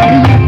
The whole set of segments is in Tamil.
Thank you.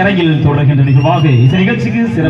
அறையில் தொடர்கின்ற நிகழ்வாக இசை நிகழ்ச்சிக்கு சிறப்பு